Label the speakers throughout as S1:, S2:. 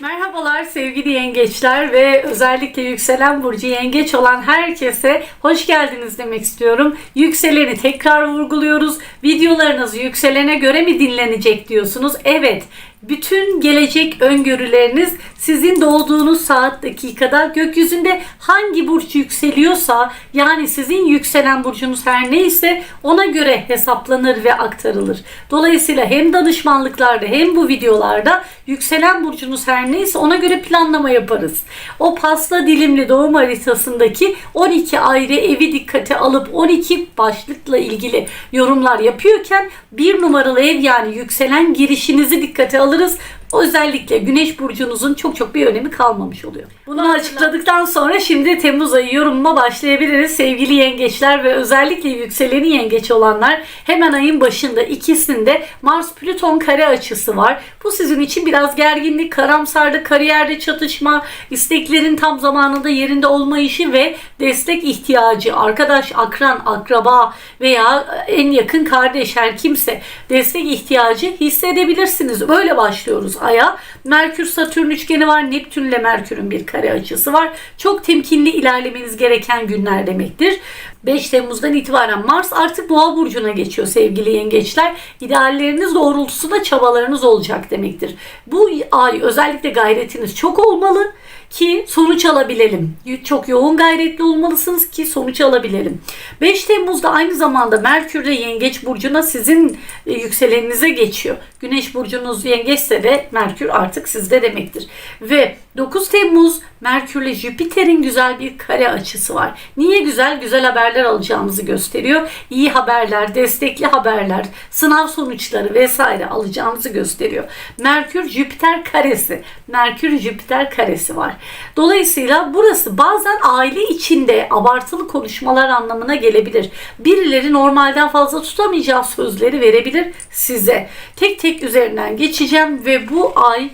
S1: Merhabalar sevgili yengeçler ve özellikle yükselen burcu yengeç olan herkese hoş geldiniz demek istiyorum. Yükseleni tekrar vurguluyoruz. Videolarınız yükselene göre mi dinlenecek diyorsunuz? Evet. Bütün gelecek öngörüleriniz sizin doğduğunuz saat dakikada gökyüzünde hangi burç yükseliyorsa yani sizin yükselen burcunuz her neyse ona göre hesaplanır ve aktarılır. Dolayısıyla hem danışmanlıklarda hem bu videolarda yükselen burcunuz her neyse ona göre planlama yaparız. O pasta dilimli doğum haritasındaki 12 ayrı evi dikkate alıp 12 başlıkla ilgili yorumlar yapıyorken bir numaralı ev yani yükselen girişinizi dikkate little Özellikle güneş burcunuzun çok çok bir önemi kalmamış oluyor. Bunu açıkladıktan sonra şimdi Temmuz ayı yorumuma başlayabiliriz. Sevgili yengeçler ve özellikle yükseleni yengeç olanlar hemen ayın başında ikisinde Mars Plüton kare açısı var. Bu sizin için biraz gerginlik, karamsarlık, kariyerde çatışma, isteklerin tam zamanında yerinde olmayışı ve destek ihtiyacı, arkadaş, akran, akraba veya en yakın kardeş her kimse destek ihtiyacı hissedebilirsiniz. Böyle başlıyoruz aya. Merkür Satürn üçgeni var. Neptün ile Merkür'ün bir kare açısı var. Çok temkinli ilerlemeniz gereken günler demektir. 5 Temmuz'dan itibaren Mars artık Boğa burcuna geçiyor sevgili yengeçler. İdealleriniz doğrultusunda çabalarınız olacak demektir. Bu ay özellikle gayretiniz çok olmalı ki sonuç alabilelim. Çok yoğun gayretli olmalısınız ki sonuç alabilelim. 5 Temmuz'da aynı zamanda Merkür de Yengeç burcuna sizin e, yükseleninize geçiyor. Güneş burcunuz Yengeçse de Merkür artık sizde demektir. Ve 9 Temmuz Merkür ile Jüpiter'in güzel bir kare açısı var. Niye güzel? Güzel haberler alacağımızı gösteriyor. İyi haberler, destekli haberler, sınav sonuçları vesaire alacağımızı gösteriyor. Merkür Jüpiter karesi. Merkür Jüpiter karesi var. Dolayısıyla burası bazen aile içinde abartılı konuşmalar anlamına gelebilir. Birileri normalden fazla tutamayacağı sözleri verebilir size. Tek tek üzerinden geçeceğim ve bu ay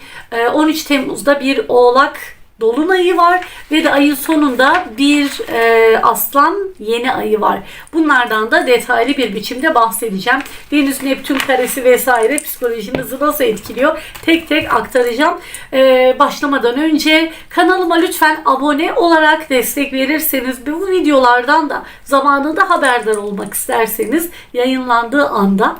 S1: 13 Temmuz'da bir oğlak dolunayı var ve de ayın sonunda bir e, aslan yeni ayı var. Bunlardan da detaylı bir biçimde bahsedeceğim. Venüs Neptün karesi vesaire psikolojinizi nasıl etkiliyor tek tek aktaracağım. E, başlamadan önce kanalıma lütfen abone olarak destek verirseniz bu videolardan da zamanında haberdar olmak isterseniz yayınlandığı anda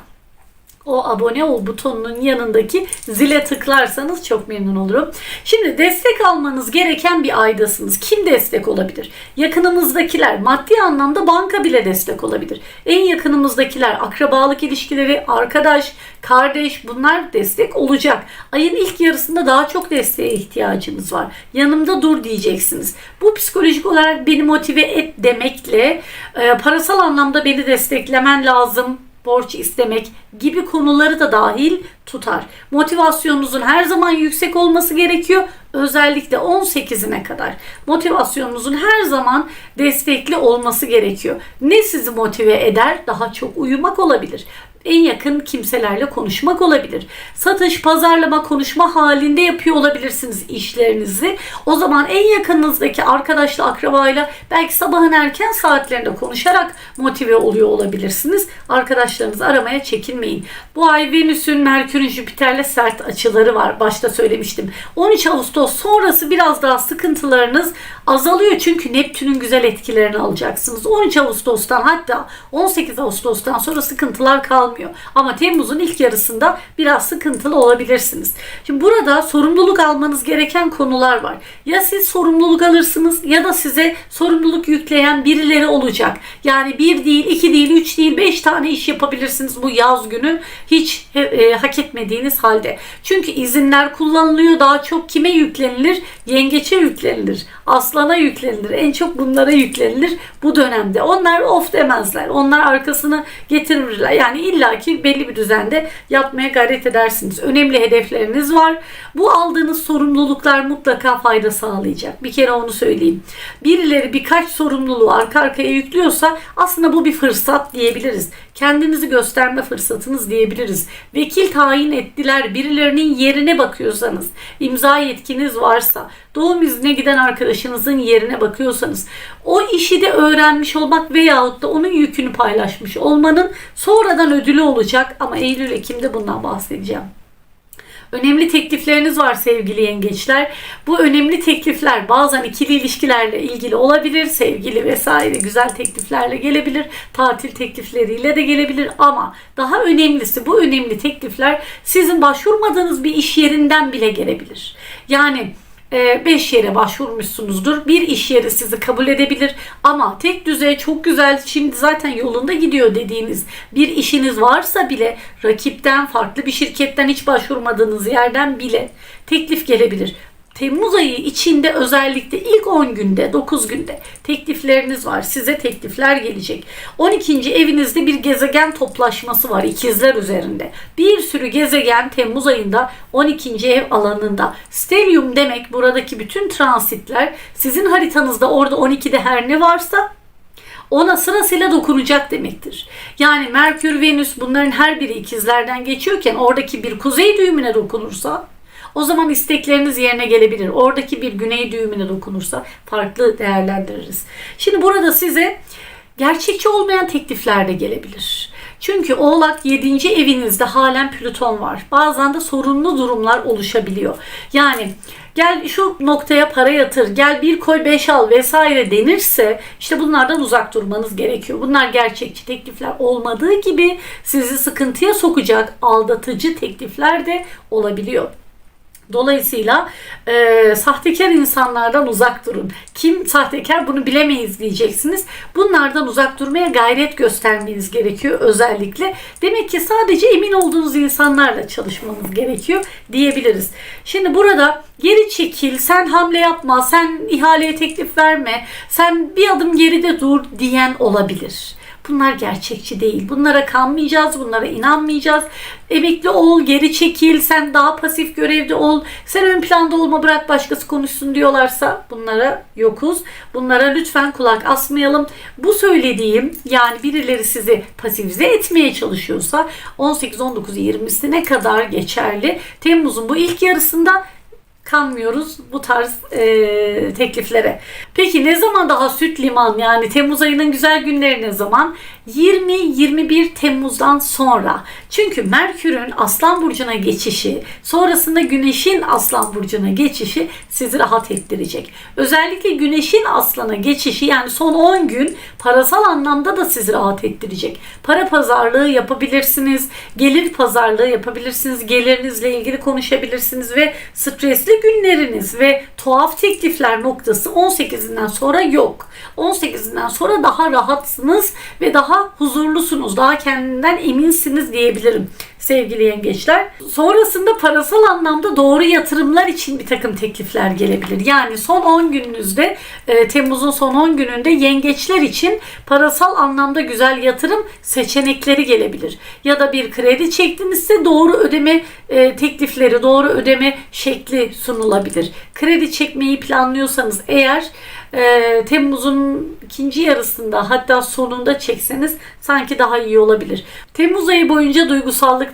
S1: o abone ol butonunun yanındaki zile tıklarsanız çok memnun olurum. Şimdi destek almanız gereken bir aydasınız. Kim destek olabilir? Yakınımızdakiler, maddi anlamda banka bile destek olabilir. En yakınımızdakiler, akrabalık ilişkileri, arkadaş, kardeş bunlar destek olacak. Ayın ilk yarısında daha çok desteğe ihtiyacınız var. Yanımda dur diyeceksiniz. Bu psikolojik olarak beni motive et demekle e, parasal anlamda beni desteklemen lazım borç istemek gibi konuları da dahil tutar. Motivasyonunuzun her zaman yüksek olması gerekiyor. Özellikle 18'ine kadar motivasyonunuzun her zaman destekli olması gerekiyor. Ne sizi motive eder? Daha çok uyumak olabilir en yakın kimselerle konuşmak olabilir. Satış, pazarlama, konuşma halinde yapıyor olabilirsiniz işlerinizi. O zaman en yakınınızdaki arkadaşla, akrabayla belki sabahın erken saatlerinde konuşarak motive oluyor olabilirsiniz. Arkadaşlarınızı aramaya çekinmeyin. Bu ay Venüs'ün, Merkür'ün, Jüpiter'le sert açıları var. Başta söylemiştim. 13 Ağustos sonrası biraz daha sıkıntılarınız azalıyor. Çünkü Neptün'ün güzel etkilerini alacaksınız. 13 Ağustos'tan hatta 18 Ağustos'tan sonra sıkıntılar kalmıyor. Ama Temmuz'un ilk yarısında biraz sıkıntılı olabilirsiniz. Şimdi burada sorumluluk almanız gereken konular var. Ya siz sorumluluk alırsınız ya da size sorumluluk yükleyen birileri olacak. Yani bir değil, iki değil, üç değil, beş tane iş yapabilirsiniz bu yaz günü hiç e, e, hak etmediğiniz halde. Çünkü izinler kullanılıyor. Daha çok kime yüklenilir? Yengeçe yüklenilir. Aslana yüklenilir. En çok bunlara yüklenilir bu dönemde. Onlar of demezler. Onlar arkasını getirirler. Yani illaki belli bir düzende yapmaya gayret edersiniz. Önemli hedefleriniz var. Bu aldığınız sorumluluklar mutlaka fayda sağlayacak. Bir kere onu söyleyeyim. Birileri birkaç sorumluluğu arka arkaya yüklüyorsa aslında bu bir fırsat diyebiliriz. Kendinizi gösterme fırsatınız diyebiliriz. Vekil tayin ettiler. Birilerinin yerine bakıyorsanız, imza yetkiniz varsa, doğum iznine giden arkadaşınızın yerine bakıyorsanız, o işi de öğrenmiş olmak veyahut da onun yükünü paylaşmış olmanın sonradan ödülü olacak ama Eylül Ekim'de bundan bahsedeceğim. önemli teklifleriniz var sevgili yengeçler. Bu önemli teklifler bazen ikili ilişkilerle ilgili olabilir. Sevgili vesaire güzel tekliflerle gelebilir. Tatil teklifleriyle de gelebilir ama daha önemlisi bu önemli teklifler sizin başvurmadığınız bir iş yerinden bile gelebilir. Yani 5 yere başvurmuşsunuzdur. Bir iş yeri sizi kabul edebilir ama tek düzey çok güzel şimdi zaten yolunda gidiyor dediğiniz bir işiniz varsa bile rakipten farklı bir şirketten hiç başvurmadığınız yerden bile teklif gelebilir. Temmuz ayı içinde özellikle ilk 10 günde, 9 günde teklifleriniz var. Size teklifler gelecek. 12. evinizde bir gezegen toplaşması var ikizler üzerinde. Bir sürü gezegen Temmuz ayında 12. ev alanında. Stelyum demek buradaki bütün transitler sizin haritanızda orada 12'de her ne varsa ona sırasıyla dokunacak demektir. Yani Merkür, Venüs bunların her biri ikizlerden geçiyorken oradaki bir kuzey düğümüne dokunursa o zaman istekleriniz yerine gelebilir. Oradaki bir güney düğümüne dokunursa farklı değerlendiririz. Şimdi burada size gerçekçi olmayan teklifler de gelebilir. Çünkü Oğlak 7. evinizde halen Plüton var. Bazen de sorunlu durumlar oluşabiliyor. Yani gel şu noktaya para yatır, gel bir koy beş al vesaire denirse işte bunlardan uzak durmanız gerekiyor. Bunlar gerçekçi teklifler olmadığı gibi sizi sıkıntıya sokacak aldatıcı teklifler de olabiliyor. Dolayısıyla e, sahtekar insanlardan uzak durun. Kim sahtekar bunu bilemeyiz diyeceksiniz. Bunlardan uzak durmaya gayret göstermeniz gerekiyor özellikle. Demek ki sadece emin olduğunuz insanlarla çalışmanız gerekiyor diyebiliriz. Şimdi burada geri çekil, sen hamle yapma, sen ihaleye teklif verme, sen bir adım geride dur diyen olabilir. Bunlar gerçekçi değil. Bunlara kanmayacağız, bunlara inanmayacağız. Emekli ol, geri çekil, sen daha pasif görevde ol, sen ön planda olma bırak başkası konuşsun diyorlarsa bunlara yokuz. Bunlara lütfen kulak asmayalım. Bu söylediğim yani birileri sizi pasifize etmeye çalışıyorsa 18, 19, 20'sine kadar geçerli. Temmuz'un bu ilk yarısında kanmıyoruz bu tarz e, tekliflere. Peki ne zaman daha süt liman yani Temmuz ayının güzel günleri ne zaman? 20-21 Temmuz'dan sonra. Çünkü Merkür'ün Aslan Burcu'na geçişi, sonrasında Güneş'in Aslan Burcu'na geçişi sizi rahat ettirecek. Özellikle Güneş'in Aslan'a geçişi yani son 10 gün parasal anlamda da sizi rahat ettirecek. Para pazarlığı yapabilirsiniz, gelir pazarlığı yapabilirsiniz, gelirinizle ilgili konuşabilirsiniz ve stresli günleriniz ve tuhaf teklifler noktası 18'inden sonra yok. 18'inden sonra daha rahatsınız ve daha huzurlusunuz, daha kendinden eminsiniz diyebilirim sevgili yengeçler. Sonrasında parasal anlamda doğru yatırımlar için bir takım teklifler gelebilir. Yani son 10 gününüzde e, Temmuz'un son 10 gününde yengeçler için parasal anlamda güzel yatırım seçenekleri gelebilir. Ya da bir kredi çektiğinizde doğru ödeme e, teklifleri, doğru ödeme şekli sunulabilir. Kredi çekmeyi planlıyorsanız eğer e, Temmuz'un ikinci yarısında hatta sonunda çekseniz sanki daha iyi olabilir. Temmuz ayı boyunca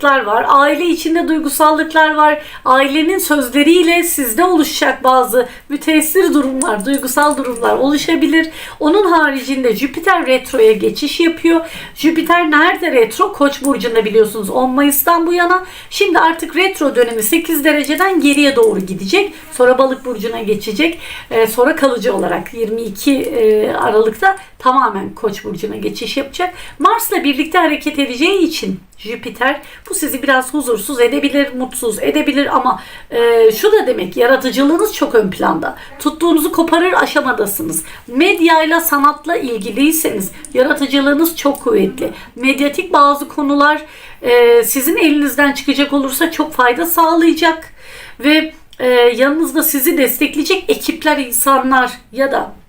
S1: duygusallıklar var. Aile içinde duygusallıklar var. Ailenin sözleriyle sizde oluşacak bazı müteessir durumlar, duygusal durumlar oluşabilir. Onun haricinde Jüpiter retroya geçiş yapıyor. Jüpiter nerede retro? Koç burcunda biliyorsunuz 10 Mayıs'tan bu yana. Şimdi artık retro dönemi 8 dereceden geriye doğru gidecek. Sonra balık burcuna geçecek. Ee, sonra kalıcı olarak 22 e, Aralık'ta tamamen Koç burcuna geçiş yapacak. Mars'la birlikte hareket edeceği için Jüpiter bu sizi biraz huzursuz edebilir, mutsuz edebilir ama e, şu da demek yaratıcılığınız çok ön planda. Tuttuğunuzu koparır aşamadasınız. Medyayla, sanatla ilgiliyseniz yaratıcılığınız çok kuvvetli. Medyatik bazı konular e, sizin elinizden çıkacak olursa çok fayda sağlayacak ve e, yanınızda sizi destekleyecek ekipler, insanlar ya da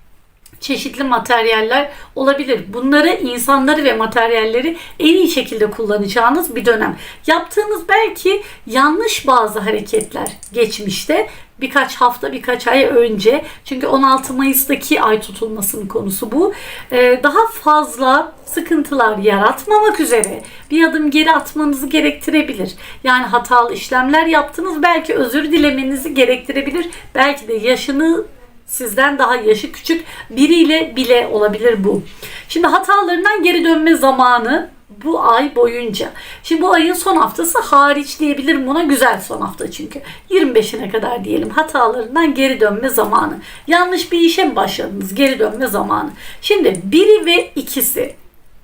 S1: çeşitli materyaller olabilir. Bunları insanları ve materyalleri en iyi şekilde kullanacağınız bir dönem. Yaptığınız belki yanlış bazı hareketler geçmişte birkaç hafta birkaç ay önce çünkü 16 Mayıs'taki ay tutulmasının konusu bu. Ee, daha fazla sıkıntılar yaratmamak üzere bir adım geri atmanızı gerektirebilir. Yani hatalı işlemler yaptınız belki özür dilemenizi gerektirebilir. Belki de yaşını sizden daha yaşı küçük biriyle bile olabilir bu. Şimdi hatalarından geri dönme zamanı bu ay boyunca. Şimdi bu ayın son haftası hariç diyebilirim buna güzel son hafta çünkü. 25'ine kadar diyelim hatalarından geri dönme zamanı. Yanlış bir işe mi başladınız? Geri dönme zamanı. Şimdi biri ve ikisi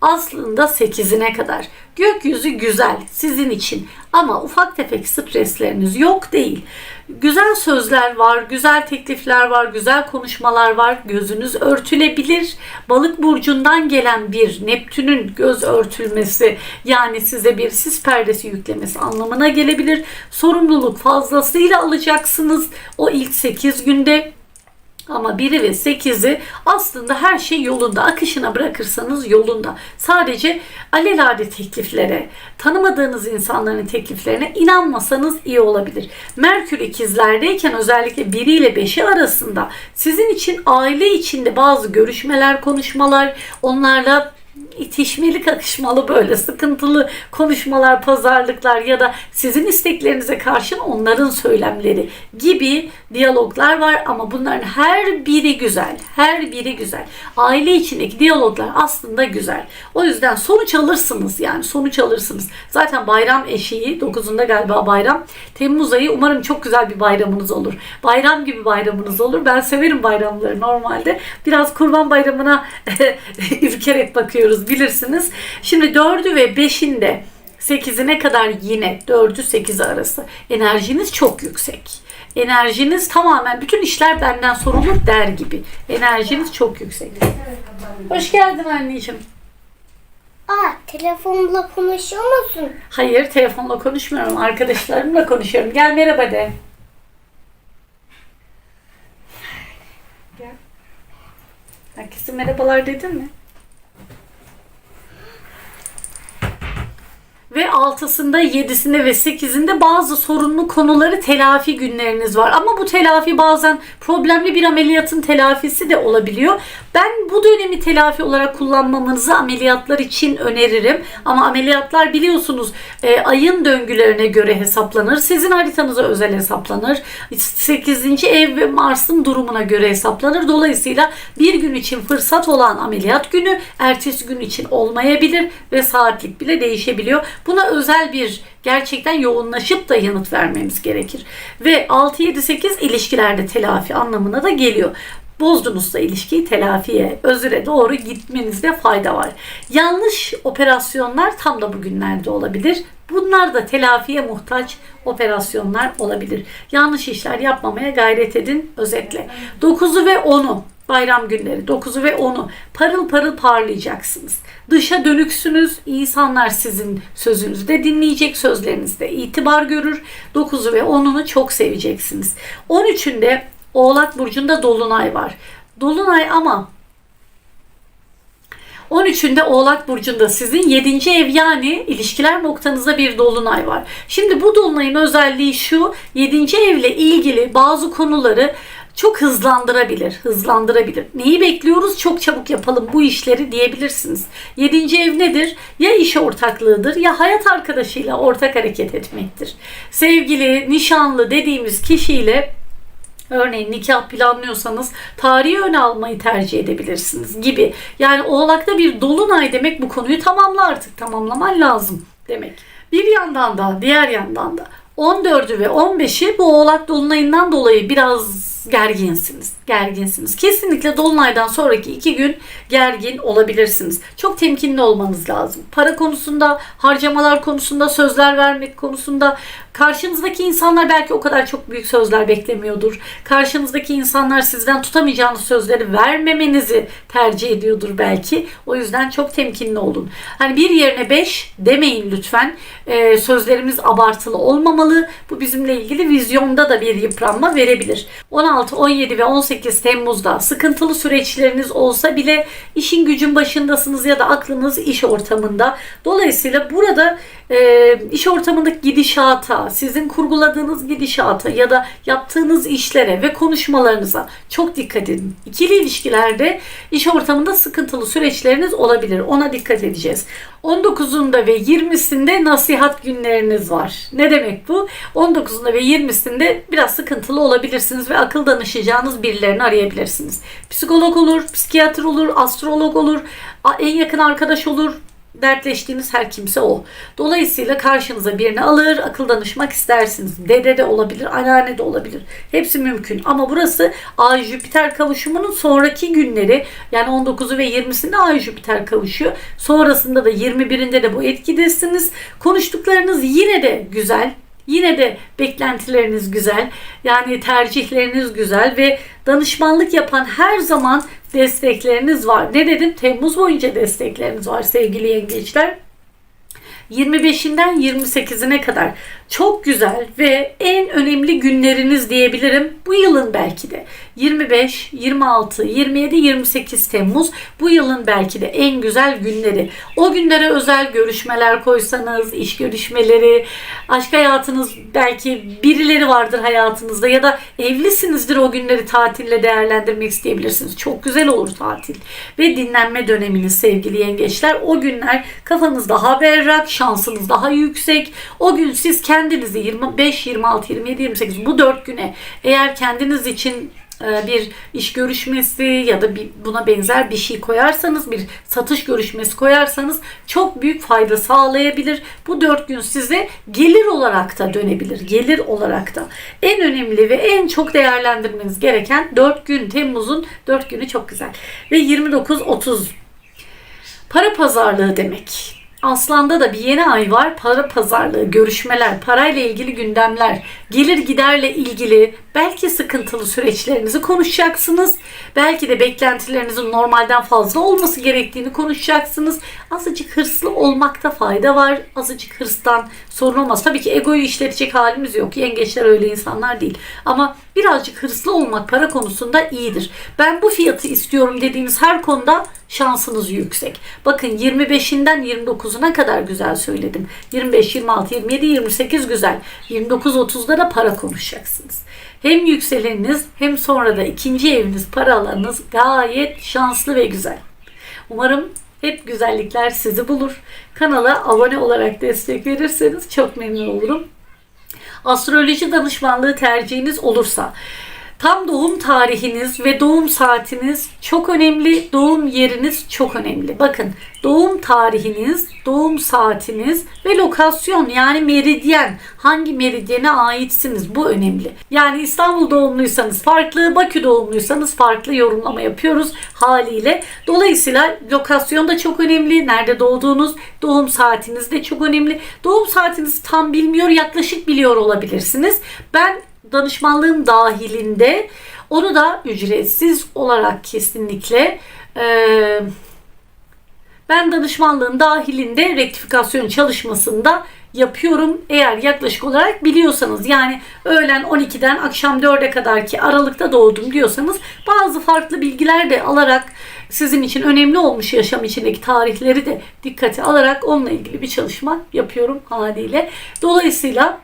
S1: aslında 8'ine kadar. Gökyüzü güzel sizin için ama ufak tefek stresleriniz yok değil. Güzel sözler var, güzel teklifler var, güzel konuşmalar var. Gözünüz örtülebilir. Balık burcundan gelen bir Neptün'ün göz örtülmesi yani size bir sis perdesi yüklemesi anlamına gelebilir. Sorumluluk fazlasıyla alacaksınız o ilk 8 günde. Ama 1'i ve 8'i aslında her şey yolunda. Akışına bırakırsanız yolunda. Sadece alelade tekliflere, tanımadığınız insanların tekliflerine inanmasanız iyi olabilir. Merkür ikizlerdeyken özellikle 1 ile 5'i arasında sizin için aile içinde bazı görüşmeler, konuşmalar, onlarla itişmeli kakışmalı böyle sıkıntılı konuşmalar, pazarlıklar ya da sizin isteklerinize karşın onların söylemleri gibi diyaloglar var ama bunların her biri güzel. Her biri güzel. Aile içindeki diyaloglar aslında güzel. O yüzden sonuç alırsınız yani sonuç alırsınız. Zaten bayram eşiği 9'unda galiba bayram. Temmuz ayı umarım çok güzel bir bayramınız olur. Bayram gibi bayramınız olur. Ben severim bayramları normalde. Biraz kurban bayramına ürkerek bakıyoruz bilirsiniz. Şimdi 4'ü ve 5'inde 8'ine kadar yine 4'ü 8 arası enerjiniz çok yüksek. Enerjiniz tamamen bütün işler benden sorulur der gibi. Enerjiniz çok yüksek. Hoş geldin anneciğim.
S2: Aa, telefonla konuşuyor musun?
S1: Hayır telefonla konuşmuyorum. Arkadaşlarımla konuşuyorum. Gel merhaba de. Gel. Herkese merhabalar dedin mi? Ve altısında, yedisinde ve sekizinde bazı sorunlu konuları telafi günleriniz var. Ama bu telafi bazen problemli bir ameliyatın telafisi de olabiliyor. Ben bu dönemi telafi olarak kullanmamanızı ameliyatlar için öneririm. Ama ameliyatlar biliyorsunuz e, ayın döngülerine göre hesaplanır. Sizin haritanıza özel hesaplanır. 8. ev ve Mars'ın durumuna göre hesaplanır. Dolayısıyla bir gün için fırsat olan ameliyat günü ertesi gün için olmayabilir ve saatlik bile değişebiliyor. Buna özel bir gerçekten yoğunlaşıp da yanıt vermemiz gerekir. Ve 6-7-8 ilişkilerde telafi anlamına da geliyor bozdunuzsa ilişkiyi telafiye, özüre doğru gitmenizde fayda var. Yanlış operasyonlar tam da bugünlerde olabilir. Bunlar da telafiye muhtaç operasyonlar olabilir. Yanlış işler yapmamaya gayret edin özetle. 9'u ve 10'u bayram günleri 9'u ve 10'u parıl parıl parlayacaksınız. Dışa dönüksünüz. İnsanlar sizin sözünüzü de dinleyecek. Sözlerinizde itibar görür. 9'u ve 10'unu çok seveceksiniz. 13'ünde Oğlak Burcu'nda Dolunay var. Dolunay ama 13'ünde Oğlak Burcu'nda sizin 7. ev yani ilişkiler noktanızda bir dolunay var. Şimdi bu dolunayın özelliği şu 7. evle ilgili bazı konuları çok hızlandırabilir, hızlandırabilir. Neyi bekliyoruz? Çok çabuk yapalım bu işleri diyebilirsiniz. Yedinci ev nedir? Ya iş ortaklığıdır ya hayat arkadaşıyla ortak hareket etmektir. Sevgili, nişanlı dediğimiz kişiyle Örneğin nikah planlıyorsanız tarihi öne almayı tercih edebilirsiniz gibi. Yani oğlakta bir dolunay demek bu konuyu tamamla artık tamamlaman lazım demek. Bir yandan da diğer yandan da 14'ü ve 15'i bu oğlak dolunayından dolayı biraz gerginsiniz. Gerginsiniz. Kesinlikle dolunaydan sonraki iki gün gergin olabilirsiniz. Çok temkinli olmanız lazım. Para konusunda, harcamalar konusunda, sözler vermek konusunda karşınızdaki insanlar belki o kadar çok büyük sözler beklemiyordur. Karşınızdaki insanlar sizden tutamayacağınız sözleri vermemenizi tercih ediyordur belki. O yüzden çok temkinli olun. Hani bir yerine beş demeyin lütfen. Ee, sözlerimiz abartılı olmamalı. Bu bizimle ilgili vizyonda da bir yıpranma verebilir. 16, 17 ve 18 Temmuz'da sıkıntılı süreçleriniz olsa bile işin gücün başındasınız ya da aklınız iş ortamında. Dolayısıyla burada e, iş ortamındaki gidişata, sizin kurguladığınız gidişata ya da yaptığınız işlere ve konuşmalarınıza çok dikkat edin. İkili ilişkilerde iş ortamında sıkıntılı süreçleriniz olabilir. Ona dikkat edeceğiz. 19'unda ve 20'sinde nasihat günleriniz var. Ne demek bu? 19'unda ve 20'sinde biraz sıkıntılı olabilirsiniz ve akıl danışacağınız birilerini arayabilirsiniz. Psikolog olur, psikiyatr olur, astrolog olur, en yakın arkadaş olur, dertleştiğiniz her kimse o. Dolayısıyla karşınıza birini alır, akıl danışmak istersiniz. Dede de olabilir, anneanne de olabilir. Hepsi mümkün. Ama burası Ay Jüpiter kavuşumunun sonraki günleri yani 19'u ve 20'sinde Ay Jüpiter kavuşuyor. Sonrasında da 21'inde de bu etkidesiniz. Konuştuklarınız yine de güzel. Yine de beklentileriniz güzel. Yani tercihleriniz güzel ve danışmanlık yapan her zaman destekleriniz var. Ne dedim? Temmuz boyunca destekleriniz var sevgili yengeçler. 25'inden 28'ine kadar çok güzel ve en önemli günleriniz diyebilirim. Bu yılın belki de 25, 26, 27, 28 Temmuz bu yılın belki de en güzel günleri. O günlere özel görüşmeler koysanız, iş görüşmeleri, aşk hayatınız belki birileri vardır hayatınızda ya da evlisinizdir o günleri tatille değerlendirmek isteyebilirsiniz. Çok güzel olur tatil ve dinlenme döneminiz sevgili yengeçler. O günler kafanız daha berrak, şansınız daha yüksek. O gün siz kendinizi 25, 26, 27, 28 bu dört güne eğer kendiniz için bir iş görüşmesi ya da bir, buna benzer bir şey koyarsanız bir satış görüşmesi koyarsanız çok büyük fayda sağlayabilir. Bu dört gün size gelir olarak da dönebilir. Gelir olarak da. En önemli ve en çok değerlendirmeniz gereken 4 gün Temmuz'un 4 günü çok güzel. Ve 29-30 para pazarlığı demek. Aslan'da da bir yeni ay var. Para pazarlığı, görüşmeler, parayla ilgili gündemler, gelir giderle ilgili belki sıkıntılı süreçlerinizi konuşacaksınız. Belki de beklentilerinizin normalden fazla olması gerektiğini konuşacaksınız. Azıcık hırslı olmakta fayda var. Azıcık hırstan sorun olmaz. Tabii ki egoyu işletecek halimiz yok. Yengeçler öyle insanlar değil. Ama birazcık hırslı olmak para konusunda iyidir. Ben bu fiyatı istiyorum dediğiniz her konuda şansınız yüksek. Bakın 25'inden 29'una kadar güzel söyledim. 25, 26, 27, 28 güzel. 29, 30'da da para konuşacaksınız. Hem yükseleniniz hem sonra da ikinci eviniz, para alanınız gayet şanslı ve güzel. Umarım hep güzellikler sizi bulur. Kanala abone olarak destek verirseniz çok memnun olurum. Astroloji danışmanlığı tercihiniz olursa Tam doğum tarihiniz ve doğum saatiniz çok önemli. Doğum yeriniz çok önemli. Bakın doğum tarihiniz, doğum saatiniz ve lokasyon yani meridyen. Hangi meridyene aitsiniz bu önemli. Yani İstanbul doğumluysanız farklı, Bakü doğumluysanız farklı yorumlama yapıyoruz haliyle. Dolayısıyla lokasyon da çok önemli. Nerede doğduğunuz, doğum saatiniz de çok önemli. Doğum saatinizi tam bilmiyor, yaklaşık biliyor olabilirsiniz. Ben danışmanlığım dahilinde onu da ücretsiz olarak kesinlikle e, ben danışmanlığın dahilinde rektifikasyon çalışmasında yapıyorum. Eğer yaklaşık olarak biliyorsanız yani öğlen 12'den akşam 4'e kadar ki aralıkta doğdum diyorsanız bazı farklı bilgiler de alarak sizin için önemli olmuş yaşam içindeki tarihleri de dikkate alarak onunla ilgili bir çalışma yapıyorum haliyle. Dolayısıyla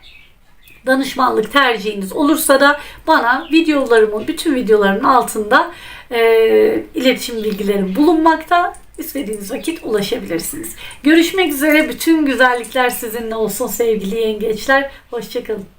S1: danışmanlık tercihiniz olursa da bana videolarımın bütün videoların altında e, iletişim bilgilerim bulunmakta. İstediğiniz vakit ulaşabilirsiniz. Görüşmek üzere. Bütün güzellikler sizinle olsun sevgili yengeçler. Hoşçakalın.